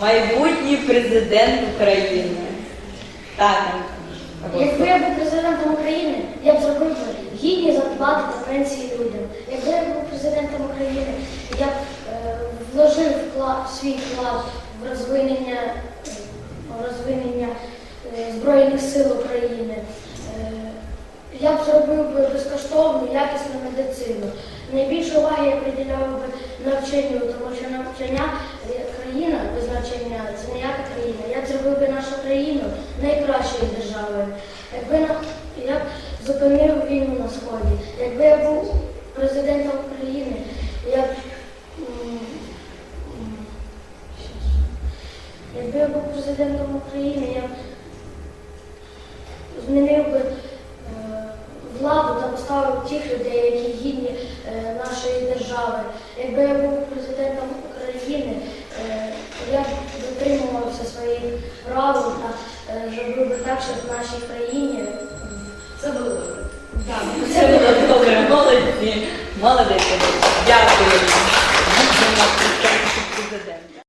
майбутній президент України. Так, Якби я був президентом України, я б зробив гідні зарплати та пенсії людям. Якби я був президентом України, я б е, вложив вклад, свій вклад в розвинення, в розвинення е, Збройних сил України. Е, я б зробив би безкоштовну, якісну медицину. Найбільше уваги я приділяв би навчанню, тому що навчання країна без навчання це ніяка країна. Я зробив би нашу країну найкращою державою. Якби я б зупинив війну на сході, якби я був президентом України, я б якби я був президентом України, я б змінив би е, владу та поставив тих людей, які гідні е, нашої держави. Якби я був президентом України, е, я б дотримувався своїх правил та е, так, щоб в нашій країні це було добре. Це було добре, молодці. Молодець. Дякую.